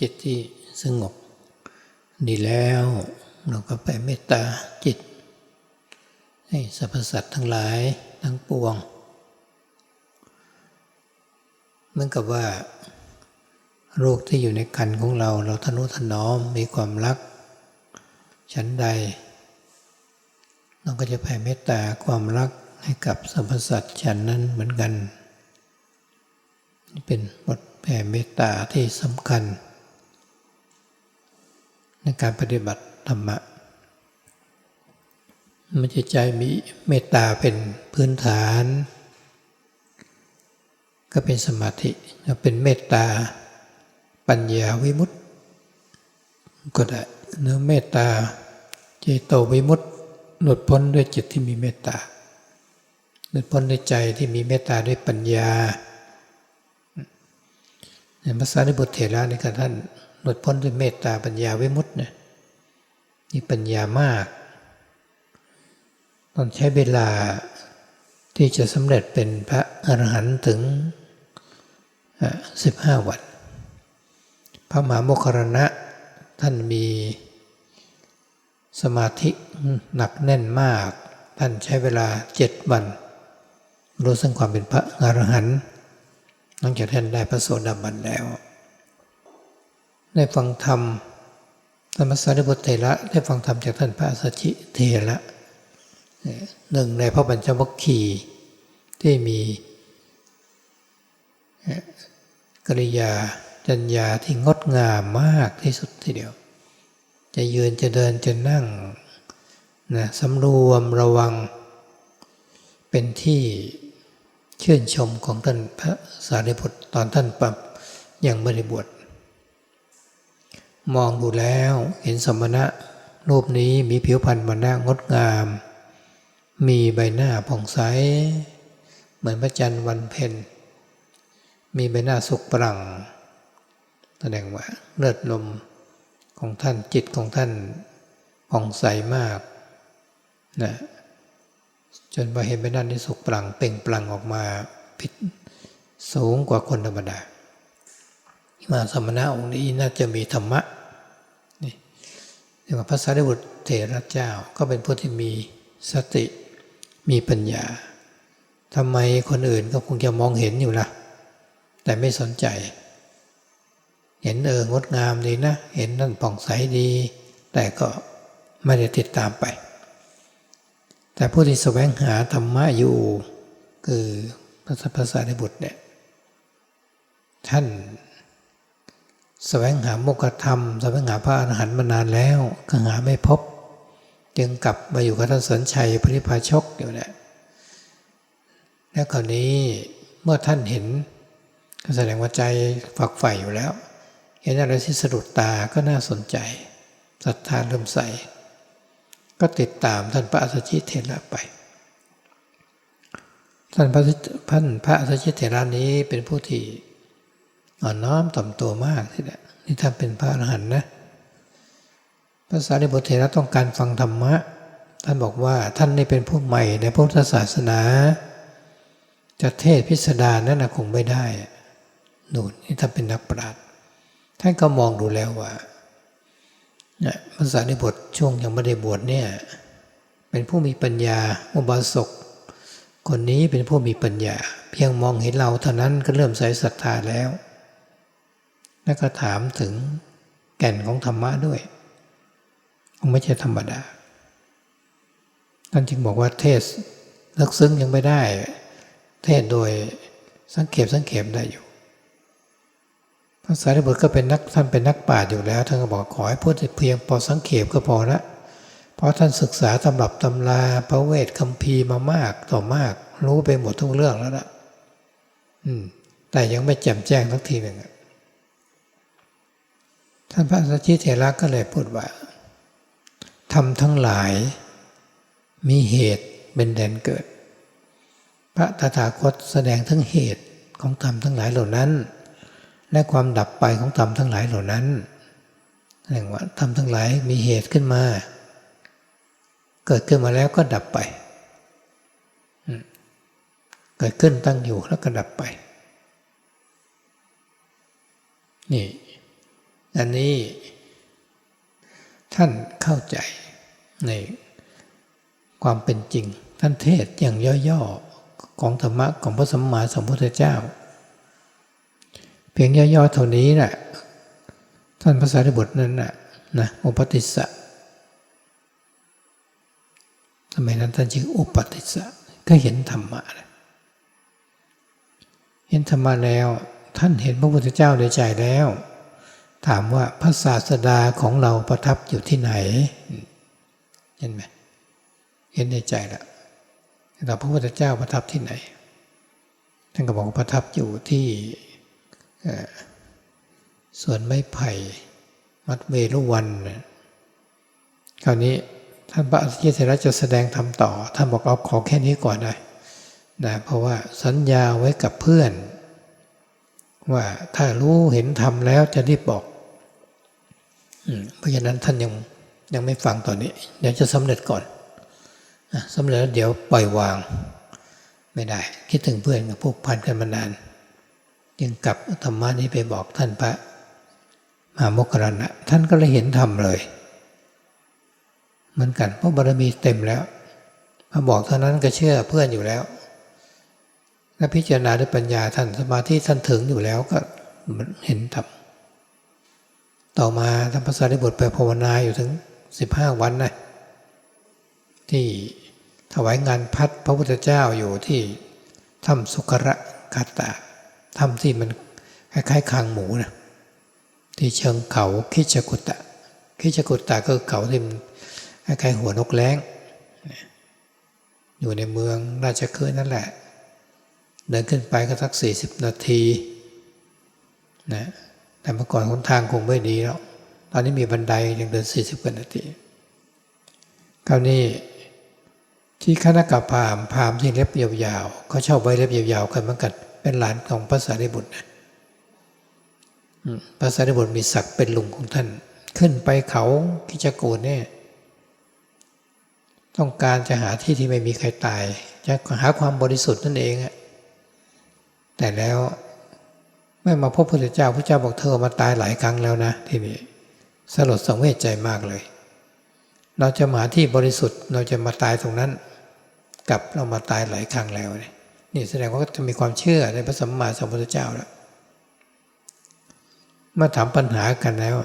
จิตที่สงบดีแล้วเราก็ไปเมตตาจิต ให้สรรพสัตว์ทั้งหลายทั้งปวง เหมือนกับว่าโรคที่อยู่ในคันของเรา เราทนุถนอมมีความรักฉันใด เราก็จะแผ่เมตตาความรักให้กับสรรพสัตว์ฉันนั้นเหมือนกันนี่เป็นบทแผ่เมตตาที่สำคัญ ในการปฏิบัติธรรมะมันจะใจมีเมตตาเป็นพื้นฐาน ก็เป็นสมาธิเป็นเมตตา ปัญญาวิมุตติ ก็ได้เนื้อเมตตาเจโตวิมุตติหลุดพ้นด้วยจิตที่มีเมตตาหลุดพ้นด้วยใจที่มีเมตตาด้วยปัญญาในภาษาในบทเถระนี่ก็ท่าน หลุดพ้นด้วยเมตตาปัญญาวิมุตติเนี่ยนี่ปัญญามากต้องใช้เวลาที่จะสำเร็จเป็นพระอรหันต์ถึงสิบห้าวัน พระมหาโมครณะท่านมีสมาธิหนักแน่นมาก ท่านใช้เวลาเจ็ดวันรู้ซึ่งความเป็นพระอรหันต์หลังจากท่านได้พระโสดาบันแล้ว ได้ฟังธรรมธรรมสารีบุตรเถระได้ฟังธรรมจากท่านพระสัชชิเถระหนึ่งในพระบัญชวัคคีที่มีกริยาจัญญาที่งดงามมากที่สุดทีเดียว จะยืนจะเดินจะนั่งนะสำรวมระวัง เป็นที่ชื่นชมของท่านพระสารีบุตรตอนท่านปรับยังไม่ได้บวช มองดูแล้วเห็นสมณะ รูปนี้มีผิวพรรณมันหน้างดงาม มีใบหน้าผ่องใส เหมือนพระจันทร์วันเพ็ญมีใบหน้าสุกปรังแสดงว่าเลือดลมของท่านจิตของท่านผ่องใสมากนะจนพอเห็นใบหน้านี้สุกปรังเปล่งปลั่งออกมาผิดสูงกว่าคนธรรมดา มาสมณะองค์นี้น่าจะมีธรรมะนี่เรียกว่าพระสารีบุตรเถระเจ้าก็เป็นผู้ที่มีสติมีปัญญาทำไมคนอื่นก็คงจะมองเห็นอยู่ล่ะแต่ไม่สนใจ เห็นเอองดงามดีนะ เห็นนั่นผ่องใสดี แต่ก็ไม่ได้ติดตามไป แต่ผู้ที่แสวงหาธรรมะอยู่ คือพระภาษาในบุตรเนี่ยท่าน แสวงหาโมกขธรรมแสวงหาพระอรหันต์มานานแล้วก็หาไม่พบ จึงกลับมาอยู่กับท่านสนชัยพริพาชกอยู่แหละแล้วคราวนี้เมื่อท่านเห็นก็แสดงว่าใจฝักใฝ่อยู่แล้ว เห็นอะไรที่สะดุดตาก็น่าสนใจศรัทธาเริ่มใส่ ก็ติดตามท่านพระอัสชิเถระไป ท่านพระท่านพระอัสชิเถระนี้เป็นผู้ที่ อ่อนน้อมต่อมตัวมากทีเดียวนี่ท่านเป็นพระอรหันต์นะภาษาในบทเทระต้องการฟังธรรมะ ท่านบอกว่าท่านนี่เป็นผู้ใหม่ในพุทธศาสนา จะเทศพิสดารนั่นนะคงไม่ได้หนูนี่ท่านเป็นนักปราชญ์ท่านก็มองดูแล้วว่าเนี่ยภาษาในบทช่วงยังไม่ได้บวชเนี่ยเป็นผู้มีปัญญาอุบาสกคนนี้เป็นผู้มีปัญญา เพียงมองเห็นเราเท่านั้นก็เริ่มใส่ศรัทธาแล้ว แล้วก็ถามถึงแก่นของธรรมะด้วยคงไม่ใช่ธรรมดาท่านจึงบอกว่าเทศลึกซึ้งยังไม่ได้ เทศโดยสังเขปสังเขปได้อยู่พระสารีบุตรก็เป็นนักท่านเป็นนักปราชญ์อยู่แล้วท่านก็บอกขอให้พูดเพียงพอสังเขปก็พอละเพราะท่านศึกษาตำรับตำราพระเวทคัมภีร์มามากต่อมาก รู้ไปหมดทุกเรื่องแล้วละอืม แต่ยังไม่แจ่มแจ้งทักทีหนึ่ง ท่านพระสัชชิเถระก็เลยพูดว่าทำทั้งหลายมีเหตุเป็นแดนเกิด พระตถาคตแสดงทั้งเหตุของธรรมทั้งหลายเหล่านั้น และความดับไปของธรรมทั้งหลายเหล่านั้นแสดงว่าธรรมทั้งหลายมีเหตุขึ้นมา เกิดขึ้นมาแล้วก็ดับไป เกิดขึ้นตั้งอยู่แล้วก็ดับไป นี่ อันนี้ท่านเข้าใจในความเป็นจริง ท่านเทศอย่างย่อๆของธรรมะของพระสัมมาสัมพุทธเจ้า เพียงย่อๆเท่านี้แหละท่านพระสารีบุตรนั้นน่ะนะอุปติสสะสมัยนั้นท่านชื่ออุปติสสะก็เห็นธรรมะนะเห็นธรรมะแล้ว ท่านเห็นพระพุทธเจ้าในใจแล้ว ถามว่าพระศาสดาของเราประทับอยู่ที่ไหน เห็นไหมเห็นในใจแล้วแต่พระพุทธเจ้าประทับที่ไหน ท่านก็บอกประทับอยู่ที่ส่วนไม้ไผ่มัดเวรุวันคราวนี้ท่านพระอริยเถระจะแสดงธรรมต่อ ท่านบอกเอาขอแค่นี้ก่อนนะนะเพราะว่าสัญญาไว้กับเพื่อน ว่าถ้ารู้เห็นธรรมแล้วจะรีบบอก เพราะฉะนั้นท่านยังยังไม่ฟังตอนนี้เดี๋ยวจะสำเร็จก่อนสำเร็จแล้วเดี๋ยวปล่อยวางไม่ได้ คิดถึงเพื่อนกับผูกพันกันมานาน จึงกลับธรรมะนี้ไปบอกท่านพระมหาโมคคลานะท่านก็เลยเห็นธรรมเลย เหมือนกันเพราะบารมีเต็มแล้วมาบอกเท่านั้นก็เชื่อเพื่อนอยู่แล้วและพิจารณาด้วยปัญญาท่านสมาธิท่านถึงอยู่แล้วก็เห็นธรรม ต่อมาท่านพระสารีบุตรไปภาวนาอยู่ถึงสิบห้าวันนะที่ถวายงานพัดพระพุทธเจ้าอยู่ที่ถ้ำสุกระกาตาถ้ำที่มันคล้ายๆคางหมูนะที่เชิงเขาคิจกุตะ คิจกุตะก็เขาที่มันคล้ายๆหัวนกแร้งอยู่ในเมืองราชคฤห์นั่นแหละ เดินขึ้นไปก็สักสี่สิบนาทีนะ แต่เมื่อก่อนหนทางคงไม่ดีแล้ว ตอนนี้มีบันไดยังเดินสี่สิบกว่านาทีคราวนี้ที่คณะกับพามพามที่เล็บยาวๆเขาชอบไว้เล็บยาวๆกันเหมือนกันเป็นหลานของพระสารีบุตรนะพระสารีบุตรมีศักดิ์เป็นลุงของท่าน ขึ้นไปเขากิจกูเนี่ยต้องการจะหาที่ที่ไม่มีใครตาย จะหาความบริสุทธิ์นั่นเองแต่แล้ว ไม่มาพบพระพุทธเจ้าพระเจ้าบอกเธอมาตายหลายครั้งแล้วนะทีนี้สลดสังเวชใจมากเลย เราจะมาที่บริสุทธิ์เราจะมาตายตรงนั้น กับเรามาตายหลายครั้งแล้วนี่แสดงว่าจะมีความเชื่อในพระสัมมาสัมพุทธเจ้าแล้วเมื่อถามปัญหากันแล้ว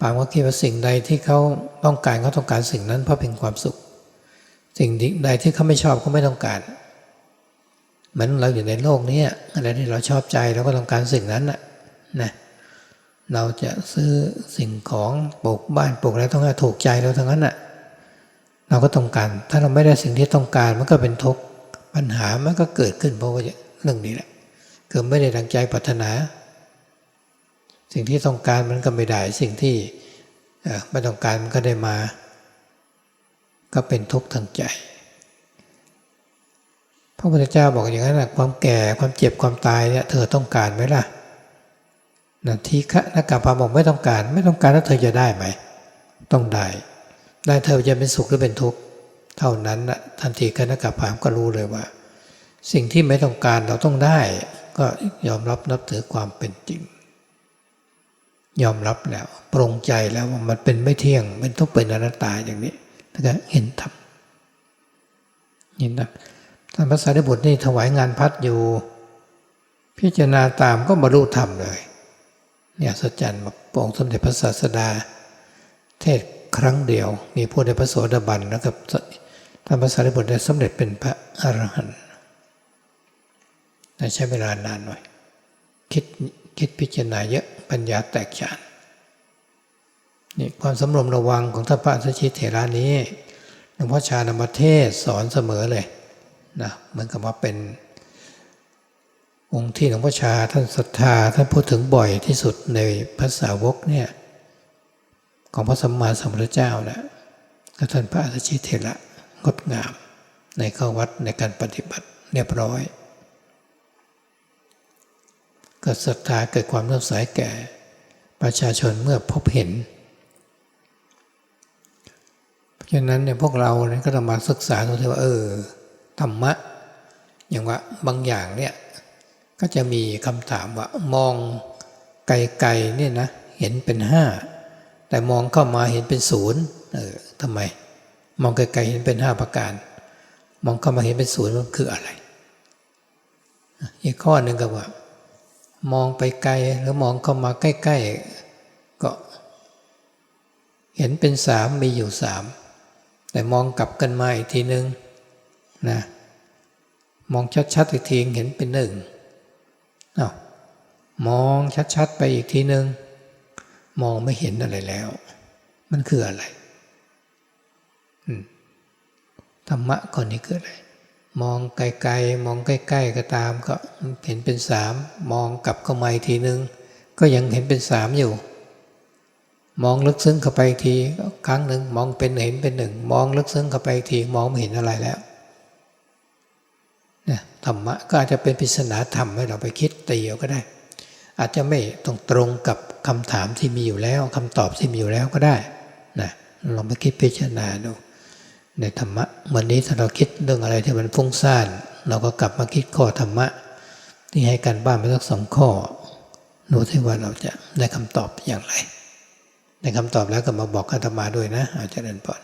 ปางว่าคิดว่าสิ่งใดที่เขาต้องการเขาต้องการสิ่งนั้นเพราะเป็นความสุข สิ่งใดที่เขาไม่ชอบเขาไม่ต้องการ มือนเราอยู่ในโลกนี้อะไรที่เราชอบใจเราก็ต้องการสิ่งนั้นนะนะเราจะซื้อสิ่งของปลูกบ้านปลูกอะไรต้องการถูกใจเราทั้งนั้นอะเราก็ต้องการ ถ้าเราไม่ได้สิ่งที่ต้องการมันก็เป็นทุกข์ปัญหามันก็เกิดขึ้นเพราะว่าเรื่องนี้แหละเกิดไม่ได้ดังใจปรารถนา สิ่งที่ต้องการมันก็ไม่ได้สิ่งที่ไม่ต้องการมันก็ได้มา ก็เป็นทุกข์ทางใจ พระพุทธเจ้าบอกอย่างนั้นนะความแก่ความเจ็บความตายเนี่ยเธอต้องการไหมล่ะนะทีฆะนักกาพาบอกไม่ต้องการ ไม่ต้องการแล้วเธอจะได้ไหม ต้องได้ ได้เธอจะเป็นสุขหรือเป็นทุกข์เท่านั้นนะทันทีคณะกับพามก็รู้เลยว่า สิ่งที่ไม่ต้องการเราต้องได้ ก็ยอมรับนับถือความเป็นจริง ยอมรับแล้ว ปรงใจแล้วว่ามันเป็นไม่เที่ยงเป็นทุกเป็นอนัตตาอย่างนี้แล้วก็เห็นธรรมเห็นธรรม ท่านพระสารีบุตรนี่ถวายงานพัดอยู่ พิจารณาตามก็บรรลุธรรมเลย เนี่ยสัจจันมาปองสมเด็จพระศาสดา เทศครั้งเดียว มีผู้ได้พระโสดาบันแล้วกับท่านพระสารีบุตรได้สำเร็จเป็นพระอรหันต์แต่ใช้เวลานานหน่อย คิดคิดพิจารณาเยอะปัญญาแตกฉานนี่ความสำรวมระวังของท่านพระสัชชิเถระนี้หลวงพ่อชานมเทศสอนเสมอเลย นะเหมือนกับว่าเป็น องค์ที่หลวงพ่อชาท่านศรัทธาท่านพูดถึงบ่อยที่สุดในภาษาวกเนี่ยของพระสัมมาสัมพุทธเจ้านะก็ท่านพระสัชชิเถระงดงาม ในข้าวัดในการปฏิบัติเรียบร้อยเกิดศรัทธาเกิดความเลื่อมใสแก่ ประชาชนเมื่อพบเห็นเพราะฉะนั้นเนี่ยพวกเราเนี่ยก็ต้องมาศึกษาดูที่ว่าเออ ธรรมะ อย่างว่าบางอย่างเนี่ยก็จะมีคำถามว่ามองไกลๆเนี่ยนะเห็นเป็นห้าแต่มองเข้ามาเห็นเป็นศูนย์เออทำไม มองไกลๆเห็นเป็นห้าประการ มองเข้ามาเห็นเป็นศูนย์มันคืออะไร อีกข้อหนึ่งก็ว่า มองไปไกลหรือมองเข้ามาใกล้ ๆ ก็เห็นเป็นสามมีอยู่สามแต่มองกลับกันมาอีกทีนึง นะมองชัดๆอีกทีเห็นเป็นหนึ่งอ้าวมองชัดๆไปอีกทีหนึ่งมองไม่เห็นอะไรแล้ว มันคืออะไรธรรมะก่อนนี้คืออะไร มองไกลๆมองใกล้ๆก็ตาม ก็เห็นเป็นสามมองกลับเข้ามาอีกทีนึง ก็ยังเห็นเป็นสามอยู่ มองลึกซึ้งเข้าไปอีกทีก็ครั้งหนึ่งมองเป็นเห็นเป็นหนึ่งมองลึกซึ้งเข้าไปอีกที มองไม่เห็นอะไรแล้ว ธรรมะก็อาจจะเป็นปริศนาธรรมให้เราไปคิดตีเอาก็ได้ อาจจะไม่ตรงตรงกับคำถามที่มีอยู่แล้วคำตอบที่มีอยู่แล้วก็ได้นะลองไปคิดพิจารณาดู ในธรรมะวันนี้ถ้าเราคิดเรื่องอะไรที่มันฟุ้งซ่านเราก็กลับมาคิดข้อธรรมะ ที่ให้การบ้านไปสักสองข้อดูที่ว่าเราจะได้คำตอบอย่างไรได้คำตอบแล้วก็มาบอกอาตมาด้วยนะ อาจารย์เดินปอน